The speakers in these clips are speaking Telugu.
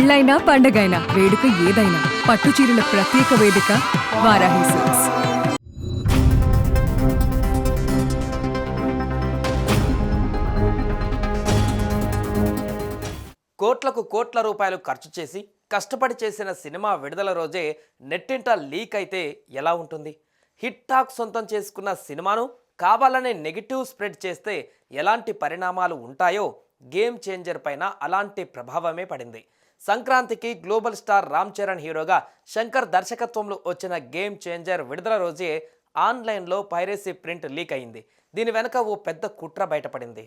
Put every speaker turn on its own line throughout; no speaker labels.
పెళ్ళైనా పండగైనా వేడుక ఏదైనా పట్టు చీరల ప్రత్యేక వేదిక వారాహి సిల్క్స్.
కోట్లకు కోట్ల రూపాయలు ఖర్చు చేసి కష్టపడి చేసిన సినిమా విడుదల రోజే నెట్టింట లీక్ అయితే ఎలా ఉంటుంది? హిట్ టాక్ సొంతం చేసుకున్న సినిమాను కావాలనే నెగిటివ్ స్ప్రెడ్ చేస్తే ఎలాంటి పరిణామాలు ఉంటాయో గేమ్ చేంజర్ పైన అలాంటి ప్రభావమే పడింది. సంక్రాంతికి గ్లోబల్ స్టార్ రామ్ చరణ్ హీరోగా శంకర్ దర్శకత్వంలో వచ్చిన గేమ్ చేంజర్ విడుదల రోజే ఆన్లైన్లో పైరసీ ప్రింట్ లీక్ అయింది. దీని వెనక ఓ పెద్ద కుట్ర బయటపడింది.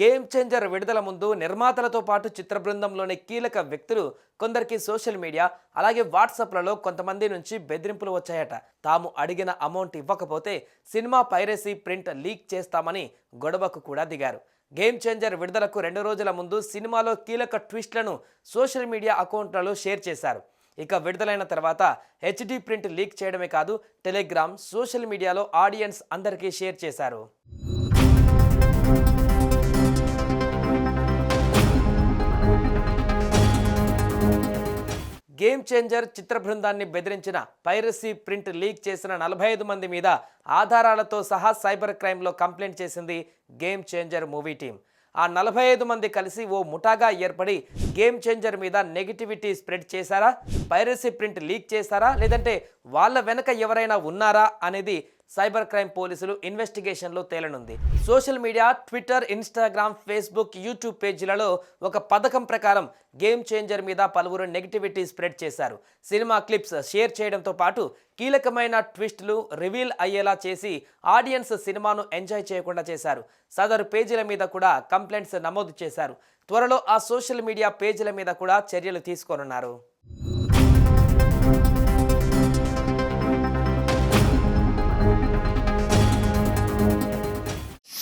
గేమ్ చేంజర్ విడుదల ముందు నిర్మాతలతో పాటు చిత్ర బృందంలోని కీలక వ్యక్తులు కొందరికి సోషల్ మీడియా అలాగే వాట్సాప్లలో కొంతమంది నుంచి బెదిరింపులు వచ్చాయట. తాము అడిగిన అమౌంట్ ఇవ్వకపోతే సినిమా పైరసీ ప్రింట్ లీక్ చేస్తామని గొడవకు కూడా దిగారు. గేమ్ చేంజర్ విడుదలకు రెండు రోజుల ముందు సినిమాలో కీలక ట్విస్ట్లను సోషల్ మీడియా అకౌంట్లలో షేర్ చేశారు. ఇక విడుదలైన తర్వాత హెచ్డి ప్రింట్ లీక్ చేయడమే కాదు టెలిగ్రామ్ సోషల్ మీడియాలో ఆడియన్స్ అందరికీ షేర్ చేశారు. గేమ్ చేంజర్ చిత్ర బృందాన్ని బెదిరించిన పైరసీ ప్రింట్ లీక్ చేసిన నలభై ఐదు మంది మీద ఆధారాలతో సహా సైబర్ క్రైమ్లో కంప్లైంట్ చేసింది గేమ్ చేంజర్ మూవీ టీం. ఆ నలభై ఐదు మంది కలిసి ఓ ముఠాగా ఏర్పడి గేమ్ చేంజర్ మీద నెగిటివిటీ స్ప్రెడ్ చేశారా? పైరసీ ప్రింట్ లీక్ చేశారా? లేదంటే వాళ్ళ వెనక ఎవరైనా ఉన్నారా? అనేది సైబర్ క్రైమ్ పోలీసులు ఇన్వెస్టిగేషన్లో తేలనుంది. Social media Twitter Instagram Facebook YouTube పేజీలలో ఒక పథకం ప్రకారం గేమ్ చేంజర్ మీద పలువురు నెగిటివిటీ స్ప్రెడ్ చేశారు. సినిమా క్లిప్స్ షేర్ చేయడంతో పాటు కీలకమైన ట్విస్టులు రివీల్ అయ్యేలా చేసి ఆడియన్స్ సినిమాను ఎంజాయ్ చేయకుండా చేశారు. సదరు పేజీల మీద కూడా కంప్లైంట్స్ నమోదు చేశారు. త్వరలో ఆ సోషల్ మీడియా పేజీల మీద కూడా చర్యలు తీసుకోనున్నారు.